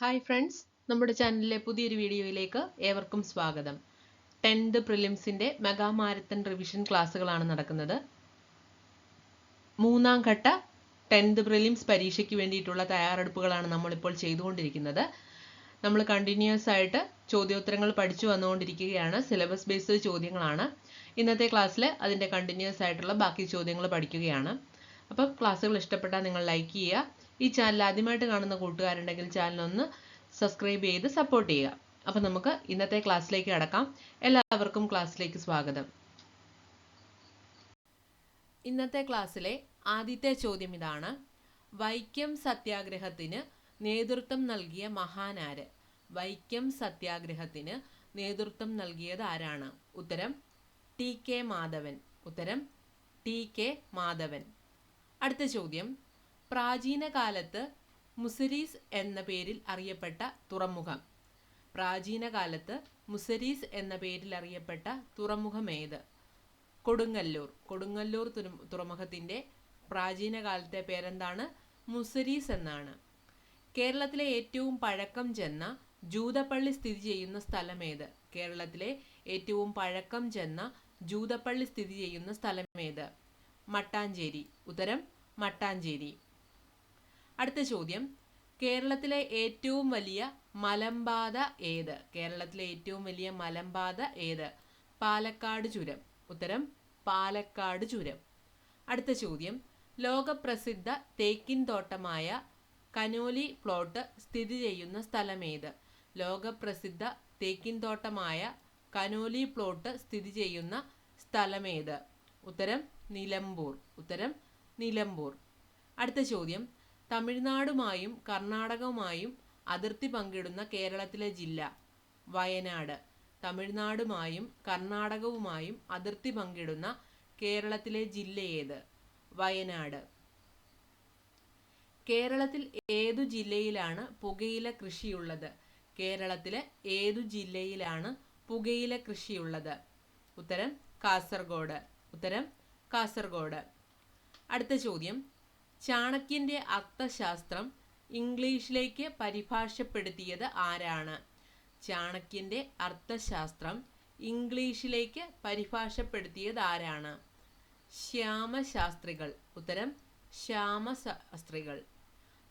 Hi friends നമ്മുടെ ചാനലിലെ പുതിയൊരു വീഡിയോയിലേക്ക് ഏവർക്കും സ്വാഗതം. ടെൻത്ത് പ്രിലിംസിന്റെ മെഗാ മാരത്തൺ റിവിഷൻ ക്ലാസ്സുകളാണ് നടക്കുന്നത്. മൂന്നാം ഘട്ട ടെൻത്ത് പ്രിലിംസ് പരീക്ഷയ്ക്ക് വേണ്ടിയിട്ടുള്ള തയ്യാറെടുപ്പുകളാണ് നമ്മളിപ്പോൾ ചെയ്തുകൊണ്ടിരിക്കുന്നത്. നമ്മൾ കണ്ടിന്യൂസ് ആയിട്ട് ചോദ്യോത്തരങ്ങൾ പഠിച്ചു വന്നുകൊണ്ടിരിക്കുകയാണ്. സിലബസ് ബേസ്ഡ് ചോദ്യങ്ങളാണ്. ഇന്നത്തെ ക്ലാസ്സിൽ അതിന്റെ കണ്ടിന്യൂസ് ആയിട്ടുള്ള ബാക്കി ചോദ്യങ്ങൾ പഠിക്കുകയാണ്. അപ്പം ക്ലാസ്സുകൾ ഇഷ്ടപ്പെട്ടാൽ നിങ്ങൾ ലൈക്ക് ചെയ്യുക. ഈ ചാനൽ ആദ്യമായിട്ട് കാണുന്ന കൂട്ടുകാരുണ്ടെങ്കിൽ ചാനൽ ഒന്ന് സബ്സ്ക്രൈബ് ചെയ്ത് സപ്പോർട്ട് ചെയ്യുക. അപ്പം നമുക്ക് ഇന്നത്തെ ക്ലാസ്സിലേക്ക് കടക്കാം. എല്ലാവർക്കും ക്ലാസ്സിലേക്ക് സ്വാഗതം. ഇന്നത്തെ ക്ലാസ്സിലെ ആദ്യത്തെ ചോദ്യം ഇതാണ്. വൈക്കം സത്യാഗ്രഹത്തിന് നേതൃത്വം നൽകിയ മഹാനാര് വൈക്കം സത്യാഗ്രഹത്തിന് നേതൃത്വം നൽകിയത് ആരാണ്? ഉത്തരം ടി കെ മാധവൻ. ഉത്തരം ടി കെ മാധവൻ. അടുത്ത ചോദ്യം പ്രാചീന കാലത്ത് മുസരീസ് എന്ന പേരിൽ അറിയപ്പെട്ട തുറമുഖം. പ്രാചീന കാലത്ത് മുസരീസ് എന്ന പേരിൽ അറിയപ്പെട്ട തുറമുഖം ഏത്? കൊടുങ്ങല്ലൂർ. കൊടുങ്ങല്ലൂർ തുറ തുറമുഖത്തിന്റെ പ്രാചീന കാലത്തെ പേരെന്താണ്? മുസരീസ് എന്നാണ്. കേരളത്തിലെ ഏറ്റവും പഴക്കം ചെന്ന ജൂതപ്പള്ളി സ്ഥിതി ചെയ്യുന്ന സ്ഥലം ഏത്? കേരളത്തിലെ ഏറ്റവും പഴക്കം ചെന്ന ജൂതപ്പള്ളി സ്ഥിതി ചെയ്യുന്ന സ്ഥലം ഏത്? മട്ടാഞ്ചേരി. ഉത്തരം മട്ടാഞ്ചേരി. അടുത്ത ചോദ്യം. കേരളത്തിലെ ഏറ്റവും വലിയ മലമ്പാത ഏത്? കേരളത്തിലെ ഏറ്റവും വലിയ മലമ്പാത ഏത്? പാലക്കാട് ചുരം. ഉത്തരം പാലക്കാട് ചുരം. അടുത്ത ചോദ്യം. ലോകപ്രസിദ്ധ തേക്കിൻ തോട്ടമായ കനോലി പ്ലോട്ട് സ്ഥിതി ചെയ്യുന്ന സ്ഥലമേത് ലോകപ്രസിദ്ധ തേക്കിൻ തോട്ടമായ കനോലി പ്ലോട്ട് സ്ഥിതി ചെയ്യുന്ന സ്ഥലമേത് ഉത്തരം നിലമ്പൂർ. ഉത്തരം നിലമ്പൂർ. അടുത്ത ചോദ്യം. തമിഴ്നാടുമായും കർണാടകവുമായും അതിർത്തി പങ്കിടുന്ന കേരളത്തിലെ ജില്ല വയനാട്. തമിഴ്നാടുമായും കർണാടകവുമായും അതിർത്തി പങ്കിടുന്ന കേരളത്തിലെ ജില്ല ഏത്? വയനാട്. കേരളത്തിൽ ഏതു ജില്ലയിലാണ് പുകയില കൃഷിയുള്ളത്? കേരളത്തിലെ ഏതു ജില്ലയിലാണ് പുകയില കൃഷിയുള്ളത്? ഉത്തരം കാസർഗോഡ്. ഉത്തരം കാസർഗോഡ്. അടുത്ത ചോദ്യം. ചാണക്യന്റെ അർത്ഥശാസ്ത്രം ഇംഗ്ലീഷിലേക്ക് പരിഭാഷപ്പെടുത്തിയത് ആരാണ്? ചാണക്യന്റെ അർത്ഥശാസ്ത്രം ഇംഗ്ലീഷിലേക്ക് പരിഭാഷപ്പെടുത്തിയത് ആരാണ്? ശ്യാമശാസ്ത്രികൾ. ഉത്തരം ശ്യാമശാസ്ത്രികൾ.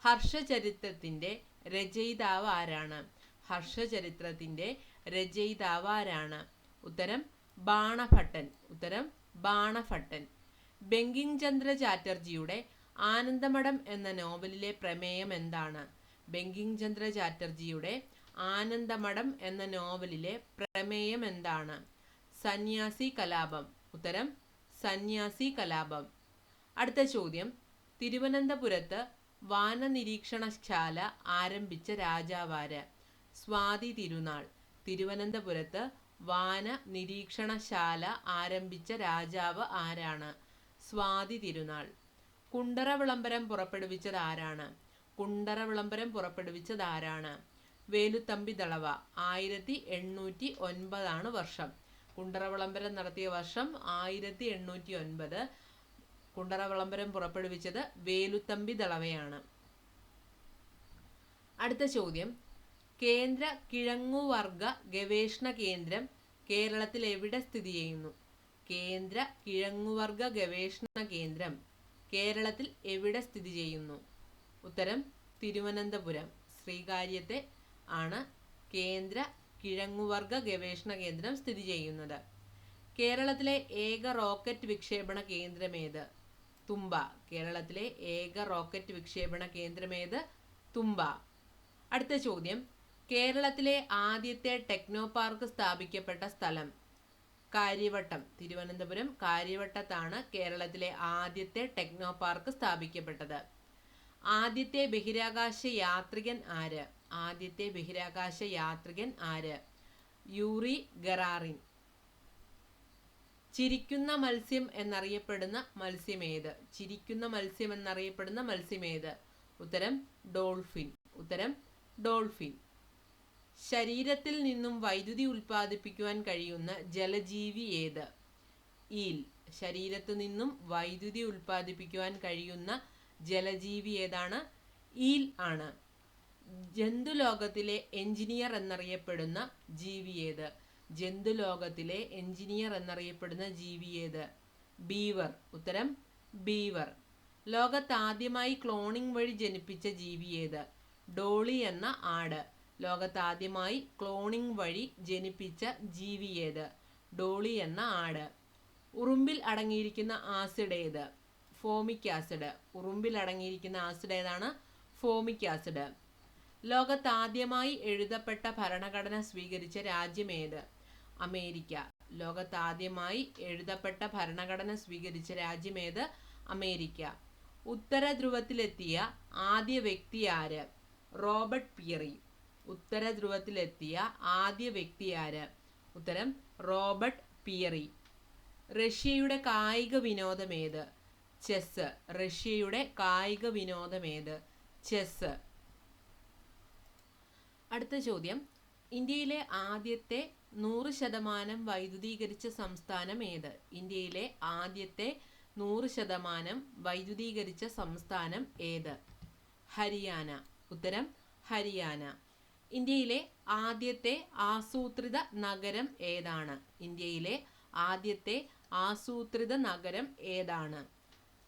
ഹർഷചരിത്രത്തിന്റെ രചയിതാവ് ആരാണ്? ഹർഷചരിത്രത്തിന്റെ രചയിതാവ് ആരാണ്? ഉത്തരം ബാണഭട്ടൻ. ഉത്തരം ബാണഭട്ടൻ. ബങ്കിംഗ് ചന്ദ്ര ചാറ്റർജിയുടെ ആനന്ദമഠം എന്ന നോവലിലെ പ്രമേയം എന്താണ്? ബങ്കിങ് ചന്ദ്ര ചാറ്റർജിയുടെ ആനന്ദമഠം എന്ന നോവലിലെ പ്രമേയം എന്താണ്? സന്യാസി കലാപം. ഉത്തരം സന്യാസി കലാപം. അടുത്ത ചോദ്യം തിരുവനന്തപുരത്ത് വാനനിരീക്ഷണശാല ആരംഭിച്ച രാജാവാര്? സ്വാതി തിരുനാൾ. തിരുവനന്തപുരത്ത് വാന നിരീക്ഷണശാല ആരംഭിച്ച രാജാവ് ആരാണ്? സ്വാതി തിരുനാൾ. കുണ്ടറ വിളംബരം പുറപ്പെടുവിച്ചത് ആരാണ് കുണ്ടറ വിളംബരം പുറപ്പെടുവിച്ചത് ആരാണ് വേലുത്തമ്പി ദളവ. ആയിരത്തി എണ്ണൂറ്റി ഒൻപതാണ് വർഷം. കുണ്ടറ വിളംബരം നടത്തിയ വർഷം ആയിരത്തി എണ്ണൂറ്റി ഒൻപത് കുണ്ടറ വിളംബരം പുറപ്പെടുവിച്ചത് വേലുത്തമ്പി ദളവയാണ്. അടുത്ത ചോദ്യം. കേന്ദ്ര കിഴങ്ങുവർഗ ഗവേഷണ കേന്ദ്രം കേരളത്തിൽ എവിടെ സ്ഥിതി ചെയ്യുന്നു? കേന്ദ്ര കിഴങ്ങുവർഗ ഗവേഷണ കേന്ദ്രം കേരളത്തിൽ എവിടെ സ്ഥിതി ചെയ്യുന്നു? ഉത്തരം തിരുവനന്തപുരം. ശ്രീകാര്യത്തെ ആണ് കേന്ദ്ര കിഴങ്ങുവർഗ ഗവേഷണ കേന്ദ്രം സ്ഥിതി ചെയ്യുന്നത്. കേരളത്തിലെ ഏക റോക്കറ്റ് വിക്ഷേപണ കേന്ദ്രമേത്? തുമ്പ. കേരളത്തിലെ ഏക റോക്കറ്റ് വിക്ഷേപണ കേന്ദ്രമേത്? തുമ്പ. അടുത്ത ചോദ്യം. കേരളത്തിലെ ആദ്യത്തെ ടെക്നോ പാർക്ക് സ്ഥാപിക്കപ്പെട്ട സ്ഥലം. കാര്യവട്ടം. തിരുവനന്തപുരം കാര്യവട്ടത്താണ് കേരളത്തിലെ ആദ്യത്തെ ടെക്നോ പാർക്ക് സ്ഥാപിക്കപ്പെട്ടത്. ആദ്യത്തെ ബഹിരാകാശ യാത്രികൻ ആര്? ആദ്യത്തെ ബഹിരാകാശ യാത്രികൻ ആര്? Yuri Gagarin. ചിരിക്കുന്ന മത്സ്യം എന്നറിയപ്പെടുന്ന മത്സ്യമേത് ചിരിക്കുന്ന മത്സ്യം എന്നറിയപ്പെടുന്ന മത്സ്യമേത് ഉത്തരം ഡോൾഫിൻ. ഉത്തരം ഡോൾഫിൻ. ശരീരത്തിൽ നിന്നും വൈദ്യുതി ഉൽപ്പാദിപ്പിക്കുവാൻ കഴിയുന്ന ജലജീവി ഏത്? ഈൽ. ശരീരത്തു നിന്നും വൈദ്യുതി ഉൽപ്പാദിപ്പിക്കുവാൻ കഴിയുന്ന ജലജീവി ഏതാണ്? ഈൽ ആണ്. ജന്തുലോകത്തിലെ എഞ്ചിനീയർ എന്നറിയപ്പെടുന്ന ജീവി ഏത്? ജന്തുലോകത്തിലെ എഞ്ചിനീയർ എന്നറിയപ്പെടുന്ന ജീവി ഏത്? ബീവർ. ഉത്തരം ബീവർ. ലോകത്താദ്യമായി ക്ലോണിംഗ് വഴി ജനിപ്പിച്ച ജീവി ഏത്? ഡോളി എന്ന ആട്. ലോകത്താദ്യമായി ക്ലോണിംഗ് വഴി ജനിപ്പിച്ച ജീവി ഏത് ഡോളി എന്ന ആട്. ഉറുമ്പിൽ അടങ്ങിയിരിക്കുന്ന ആസിഡ് ഏത്? Formic acid. ഉറുമ്പിൽ അടങ്ങിയിരിക്കുന്ന ആസിഡ് ഏതാണ്? Formic acid. ലോകത്താദ്യമായി എഴുതപ്പെട്ട ഭരണഘടന സ്വീകരിച്ച രാജ്യം ഏത്? അമേരിക്ക. ലോകത്താദ്യമായി എഴുതപ്പെട്ട ഭരണഘടന സ്വീകരിച്ച രാജ്യം ഏത്? അമേരിക്ക. ഉത്തര ധ്രുവത്തിലെത്തിയ ആദ്യ വ്യക്തി ആര്? റോബർട്ട് പിയറി. ഉത്തര ധ്രുവത്തിലെത്തിയ ആദ്യ വ്യക്തി ആര്? ഉത്തരം റോബർട്ട് പിയറി. റഷ്യയുടെ കായിക വിനോദമേത് ചെസ് റഷ്യയുടെ കായിക വിനോദമേത് ചെസ് അടുത്ത ചോദ്യം. ഇന്ത്യയിലെ ആദ്യത്തെ നൂറ് ശതമാനം വൈദ്യുതീകരിച്ച സംസ്ഥാനം ഏത്? ഇന്ത്യയിലെ ആദ്യത്തെ നൂറ് ശതമാനം വൈദ്യുതീകരിച്ച സംസ്ഥാനം ഏത്? ഹരിയാന. ഉത്തരം ഹരിയാന. ഇന്ത്യയിലെ ആദ്യത്തെ ആസൂത്രിത നഗരം ഏതാണ്? ഇന്ത്യയിലെ ആദ്യത്തെ ആസൂത്രിത നഗരം ഏതാണ്?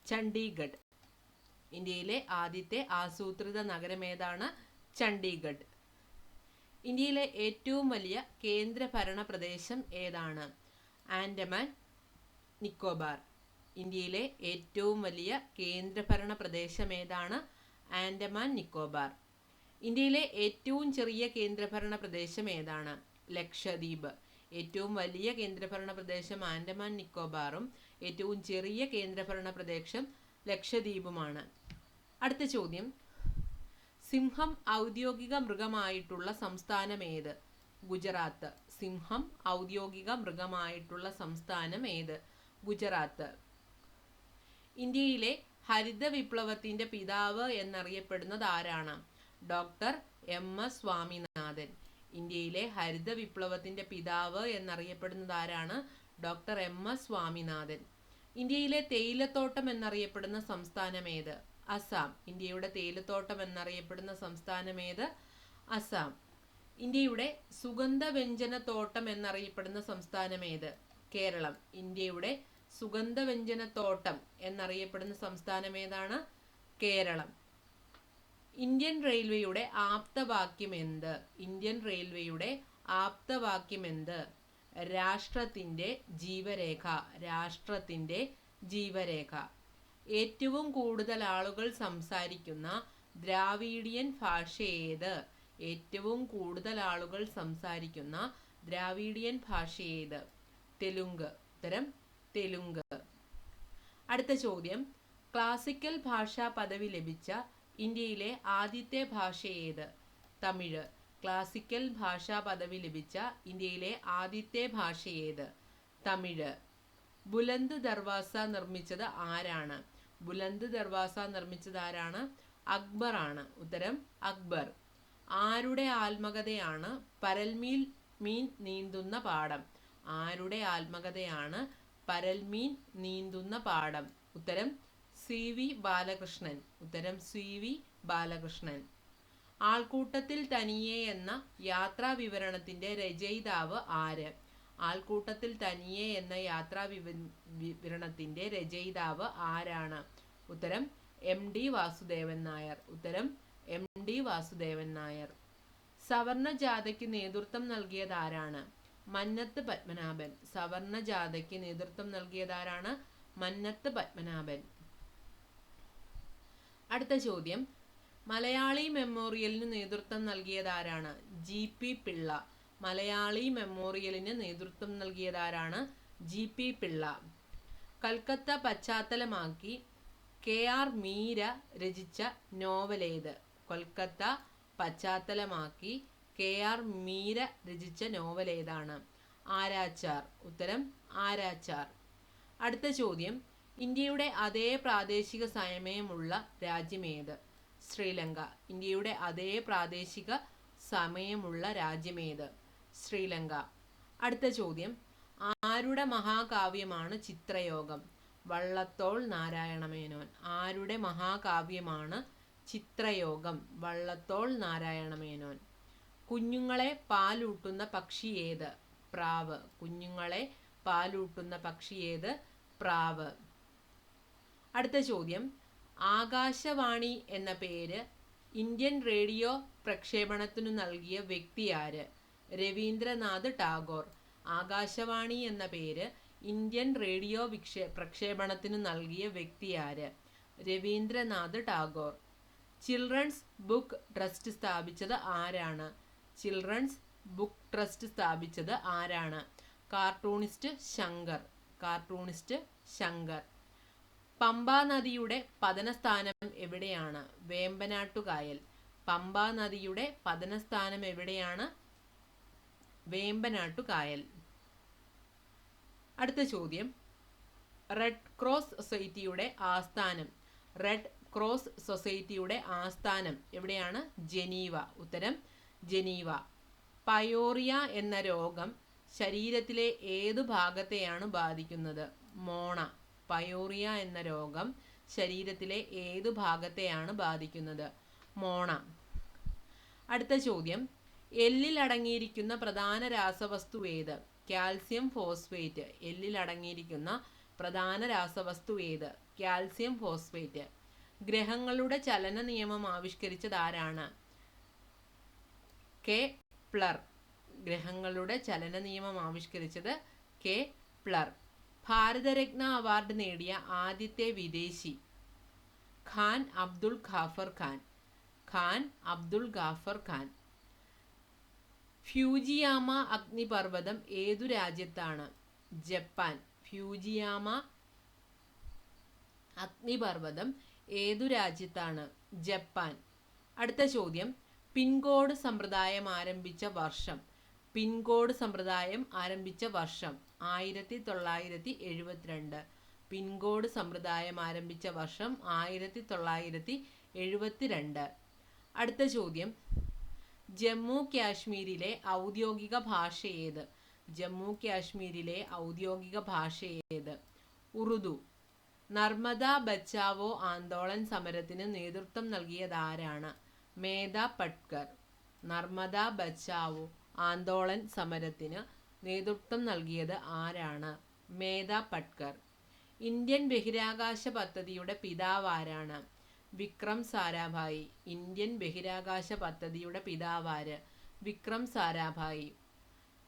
ചണ്ഡീഗഡ്. ഇന്ത്യയിലെ ആദ്യത്തെ ആസൂത്രിത നഗരം ഏതാണ്? ചണ്ഡീഗഡ്. ഇന്ത്യയിലെ ഏറ്റവും വലിയ കേന്ദ്രഭരണ പ്രദേശം ഏതാണ്? ആൻഡമാൻ നിക്കോബാർ. ഇന്ത്യയിലെ ഏറ്റവും വലിയ കേന്ദ്രഭരണ പ്രദേശം ഏതാണ്? ആൻഡമാൻ നിക്കോബാർ. ഇന്ത്യയിലെ ഏറ്റവും ചെറിയ കേന്ദ്രഭരണ പ്രദേശം ഏതാണ്? ലക്ഷദ്വീപ്. ഏറ്റവും വലിയ കേന്ദ്രഭരണ പ്രദേശം ആൻഡമാൻ നിക്കോബാറും ഏറ്റവും ചെറിയ കേന്ദ്രഭരണ പ്രദേശം ലക്ഷദ്വീപുമാണ്. അടുത്ത ചോദ്യം. സിംഹം ഔദ്യോഗിക മൃഗമായിട്ടുള്ള സംസ്ഥാനം ഏത്? ഗുജറാത്ത്. സിംഹം ഔദ്യോഗിക മൃഗമായിട്ടുള്ള സംസ്ഥാനം ഏത്? ഗുജറാത്ത്. ഇന്ത്യയിലെ ഹരിത വിപ്ലവത്തിന്റെ പിതാവ് എന്നറിയപ്പെടുന്നത് ആരാണ്? Doctor M S Swaminathan. ഇന്ത്യയിലെ ഹരിത വിപ്ലവത്തിന്റെ പിതാവ് എന്നറിയപ്പെടുന്നത് ആരാണ്? Doctor M S Swaminathan. ഇന്ത്യയിലെ തേയിലത്തോട്ടം എന്നറിയപ്പെടുന്ന സംസ്ഥാനം ഏത്? അസാം ഇന്ത്യയുടെ തേയിലത്തോട്ടം എന്നറിയപ്പെടുന്ന സംസ്ഥാനം ഏത്? അസാം ഇന്ത്യയുടെ സുഗന്ധവ്യഞ്ജന തോട്ടം എന്നറിയപ്പെടുന്ന സംസ്ഥാനം ഏത്? കേരളം. ഇന്ത്യയുടെ സുഗന്ധവ്യഞ്ജന തോട്ടം എന്നറിയപ്പെടുന്ന സംസ്ഥാനം ഏതാണ്? കേരളം. ഇന്ത്യൻ റെയിൽവേയുടെ ആപ്തവാക്യം എന്ത് ഇന്ത്യൻ റെയിൽവേയുടെ ആപ്തവാക്യം എന്ത് രാഷ്ട്രത്തിന്റെ ജീവരേഖ രാഷ്ട്രത്തിന്റെ ജീവരേഖ. ഏറ്റവും കൂടുതൽ ആളുകൾ സംസാരിക്കുന്ന ദ്രാവീഡിയൻ ഭാഷ ഏത്? ഏറ്റവും കൂടുതൽ ആളുകൾ സംസാരിക്കുന്ന ദ്രാവീഡിയൻ ഭാഷ ഏത്? തെലുങ്ക്. ഉത്തരം തെലുങ്ക്. അടുത്ത ചോദ്യം. ക്ലാസിക്കൽ ഭാഷാ പദവി ലഭിച്ച ഇന്ത്യയിലെ ആദ്യത്തെ ഭാഷ ഏത്? തമിഴ്. ക്ലാസിക്കൽ ഭാഷാ പദവി ലഭിച്ച ഇന്ത്യയിലെ ആദ്യത്തെ ഭാഷ ഏത്? തമിഴ്. ബുലന്ദ് ദർവാസ നിർമ്മിച്ചത് ആരാണ്? ബുലന്ദ് ദർവാസ നിർമ്മിച്ചത് ആരാണ്? അക്ബർ ആണ് ഉത്തരം അക്ബർ. ആരുടെ ആത്മകഥയാണ് പരൽമീൻ മീൻ നീന്തുന്ന പാഠം? ആരുടെ ആത്മകഥയാണ് പരൽമീൻ നീന്തുന്ന പാഠം? ഉത്തരം സി വി ബാലകൃഷ്ണൻ. ഉത്തരം സി വി ബാലകൃഷ്ണൻ. ആൾക്കൂട്ടത്തിൽ തനിയെ എന്ന യാത്രാ വിവരണത്തിന്റെ രചയിതാവ് ആര്? ആൾക്കൂട്ടത്തിൽ തനിയെ എന്ന യാത്രാ വിവ വിവരണത്തിന്റെ രചയിതാവ് ആരാണ്? ഉത്തരം എം ഡി വാസുദേവൻ നായർ. ഉത്തരം എം ഡി വാസുദേവൻ നായർ. സവർണ ജാഥയ്ക്ക് നേതൃത്വം നൽകിയതാരാണ് മന്നത്ത് പത്മനാഭൻ. സവർണ ജാഥയ്ക്ക് നേതൃത്വം നൽകിയതാരാണ് മന്നത്ത് പത്മനാഭൻ. അടുത്ത ചോദ്യം. മലയാളി മെമ്മോറിയലിന് നേതൃത്വം നൽകിയതാരാണ്? G P Pillai. മലയാളി മെമ്മോറിയലിന് നേതൃത്വം നൽകിയതാരാണ്? G P Pillai. കൽക്കത്ത പശ്ചാത്തലമാക്കി കെ ആർ മീര രചിച്ച നോവലേത് കൊൽക്കത്ത പശ്ചാത്തലമാക്കി കെ ആർ മീര രചിച്ച നോവലേതാണ് ആരാച്ചാർ. ഉത്തരം ആരാച്ചാർ. അടുത്ത ചോദ്യം. ഇന്ത്യയുടെ അതേ പ്രാദേശിക സമയമുള്ള രാജ്യമേത്? ശ്രീലങ്ക. ഇന്ത്യയുടെ അതേ പ്രാദേശിക സമയമുള്ള രാജ്യമേത്? ശ്രീലങ്ക. അടുത്ത ചോദ്യം. ആരുടെ മഹാകാവ്യമാണ് ചിത്രയോഗം? വള്ളത്തോൾ നാരായണമേനോൻ. ആരുടെ മഹാകാവ്യമാണ് ചിത്രയോഗം? വള്ളത്തോൾ നാരായണമേനോൻ. കുഞ്ഞുങ്ങളെ പാലൂട്ടുന്ന പക്ഷി ഏത്? പ്രാവ്. കുഞ്ഞുങ്ങളെ പാലൂട്ടുന്ന പക്ഷി ഏത്? പ്രാവ്. അടുത്ത ചോദ്യം. ആകാശവാണി എന്ന പേര് ഇന്ത്യൻ റേഡിയോ പ്രക്ഷേപണത്തിനു നൽകിയ വ്യക്തി ആര്? രവീന്ദ്രനാഥ് ടാഗോർ. ആകാശവാണി എന്ന പേര് ഇന്ത്യൻ റേഡിയോ വിക്ഷേ പ്രക്ഷേപണത്തിനു നൽകിയ വ്യക്തി ആര്? Rabindranath Tagore. Children's book trust സ്ഥാപിച്ചത് ആരാണ്? ചിൽഡ്രൻസ് ബുക്ക് ട്രസ്റ്റ് സ്ഥാപിച്ചത് ആരാണ്? കാർട്ടൂണിസ്റ്റ് ശങ്കർ. കാർട്ടൂണിസ്റ്റ് ശങ്കർ. പമ്പാ നദിയുടെ പതനസ്ഥാനം എവിടെയാണ്? വേമ്പനാട്ടുകായൽ. പമ്പാ നദിയുടെ പതനസ്ഥാനം എവിടെയാണ്? വേമ്പനാട്ടുകായൽ. അടുത്ത ചോദ്യം. റെഡ് ക്രോസ് സൊസൈറ്റിയുടെ ആസ്ഥാനം. റെഡ് ക്രോസ് സൊസൈറ്റിയുടെ ആസ്ഥാനം എവിടെയാണ്? ജനീവ. ഉത്തരം ജനീവ. പയോറിയ എന്ന രോഗം ശരീരത്തിലെ ഏതു ഭാഗത്തെയാണ് ബാധിക്കുന്നത്? മോണ. പയോറിയ എന്ന രോഗം ശരീരത്തിലെ ഏതു ഭാഗത്തെയാണ് ബാധിക്കുന്നത്? മോണ. അടുത്ത ചോദ്യം. എല്ലിൽ അടങ്ങിയിരിക്കുന്ന പ്രധാന രാസവസ്തു ഏത്? Calcium phosphate. എല്ലിൽ അടങ്ങിയിരിക്കുന്ന പ്രധാന രാസവസ്തു ഏത്? Calcium phosphate. ഗ്രഹങ്ങളുടെ ചലന നിയമം ആവിഷ്കരിച്ചത് ആരാണ്? കെ. പ്ലർ. ഗ്രഹങ്ങളുടെ ചലന നിയമം ആവിഷ്കരിച്ചത് കെ. പ്ലർ. ഭാരതരത്ന അവാർഡ് നേടിയ ആദ്യത്തെ വിദേശി ഖാൻ അബ്ദുൾ ഖാഫർ ഖാൻ. ഖാൻ അബ്ദുൾ ഖാഫർ ഖാൻ. ഫ്യൂജിയാമ അഗ്നിപർവതം ഏതു രാജ്യത്താണ്? ജപ്പാൻ. ഫ്യൂജിയാമ അഗ്നിപർവതം ഏതു രാജ്യത്താണ്? ജപ്പാൻ. അടുത്ത ചോദ്യം. പിൻകോഡ് സമ്പ്രദായം ആരംഭിച്ച വർഷം. പിൻകോഡ് സമ്പ്രദായം ആരംഭിച്ച വർഷം. ആയിരത്തി തൊള്ളായിരത്തി എഴുപത്തിരണ്ട് പിൻകോഡ് സമ്പ്രദായം ആരംഭിച്ച വർഷം ആയിരത്തി തൊള്ളായിരത്തി എഴുപത്തിരണ്ട് അടുത്ത ചോദ്യം. ജമ്മു കാശ്മീരിലെ ഔദ്യോഗിക ഭാഷ ഏത്? ജമ്മു കാശ്മീരിലെ ഔദ്യോഗിക ഭാഷ ഏത്? ഉറുദു. നർമ്മദ ബച്ചാവോ ആന്തോളൻ സമരത്തിന് നേതൃത്വം നൽകിയത് ആരാണ് മേധ പട്കർ. നർമ്മദ ബച്ചാവോ ആന്തോളൻ സമരത്തിന് നേതൃത്വം നൽകിയത് ആരാണ്? മേധ പട്കർ. ഇന്ത്യൻ ബഹിരാകാശ പദ്ധതിയുടെ പിതാവ് ആരാണ്? വിക്രം സാരാഭായി. ഇന്ത്യൻ ബഹിരാകാശ പദ്ധതിയുടെ പിതാവാര് വിക്രം സാരാഭായി.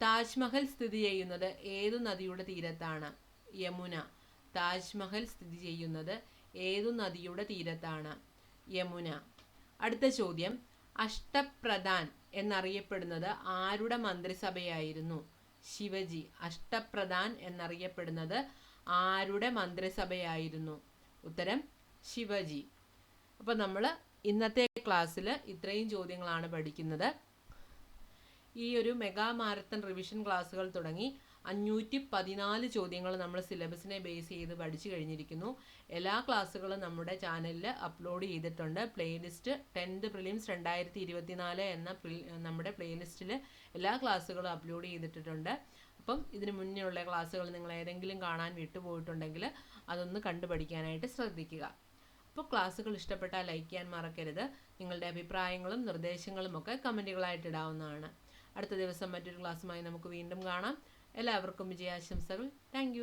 താജ്മഹൽ സ്ഥിതി ചെയ്യുന്നത് ഏതു നദിയുടെ തീരത്താണ്? യമുന. താജ്മഹൽ സ്ഥിതി ചെയ്യുന്നത് ഏതു നദിയുടെ തീരത്താണ്? യമുന. അടുത്ത ചോദ്യം. അഷ്ടപ്രധാൻ എന്നറിയപ്പെടുന്നത് ആരുടെ മന്ത്രിസഭയായിരുന്നു? ശിവജി അഷ്ടപ്രധാൻ എന്നറിയപ്പെടുന്നത് ആരുടെ മന്ത്രിസഭയായിരുന്നു? ഉത്തരം ശിവജി. അപ്പോൾ നമ്മൾ ഇന്നത്തെ ക്ലാസ്സിൽ ഇത്രയും ചോദ്യങ്ങളാണ് പഠിക്കുന്നത്. ഈ ഒരു മെഗാ മാരത്തൺ റിവിഷൻ ക്ലാസ്സുകൾ തുടങ്ങി അഞ്ഞൂറ്റി പതിനാല് ചോദ്യങ്ങൾ നമ്മൾ സിലബസിനെ ബേസ് ചെയ്ത് പഠിച്ചു കഴിഞ്ഞിരിക്കുന്നു. എല്ലാ ക്ലാസ്സുകളും നമ്മുടെ ചാനലിൽ അപ്ലോഡ് ചെയ്തിട്ടുണ്ട്. പ്ലേലിസ്റ്റ് ടെൻത്ത് പ്രിലിംസ് രണ്ടായിരത്തി ഇരുപത്തിനാല് എന്ന നമ്മുടെ പ്ലേലിസ്റ്റിൽ എല്ലാ ക്ലാസ്സുകളും അപ്ലോഡ് ചെയ്തിട്ടുണ്ട് അപ്പം ഇതിന് മുന്നേ ഉള്ള ക്ലാസ്സുകൾ നിങ്ങൾ ഏതെങ്കിലും കാണാൻ വിട്ടുപോയിട്ടുണ്ടെങ്കിൽ അതൊന്ന് കണ്ടുപഠിക്കാനായിട്ട് ശ്രദ്ധിക്കുക. അപ്പോൾ ക്ലാസ്സുകൾ ഇഷ്ടപ്പെട്ടാൽ ലൈക്ക് ചെയ്യാൻ മറക്കരുത്. നിങ്ങളുടെ അഭിപ്രായങ്ങളും നിർദ്ദേശങ്ങളും ഒക്കെ കമന്റുകളായിട്ട് ഇടാവുന്നതാണ്. അടുത്ത ദിവസം മറ്റൊരു ക്ലാസ്സുമായി നമുക്ക് വീണ്ടും കാണാം. എല്ലാവർക്കും വിജയാശംസകൾ. താങ്ക്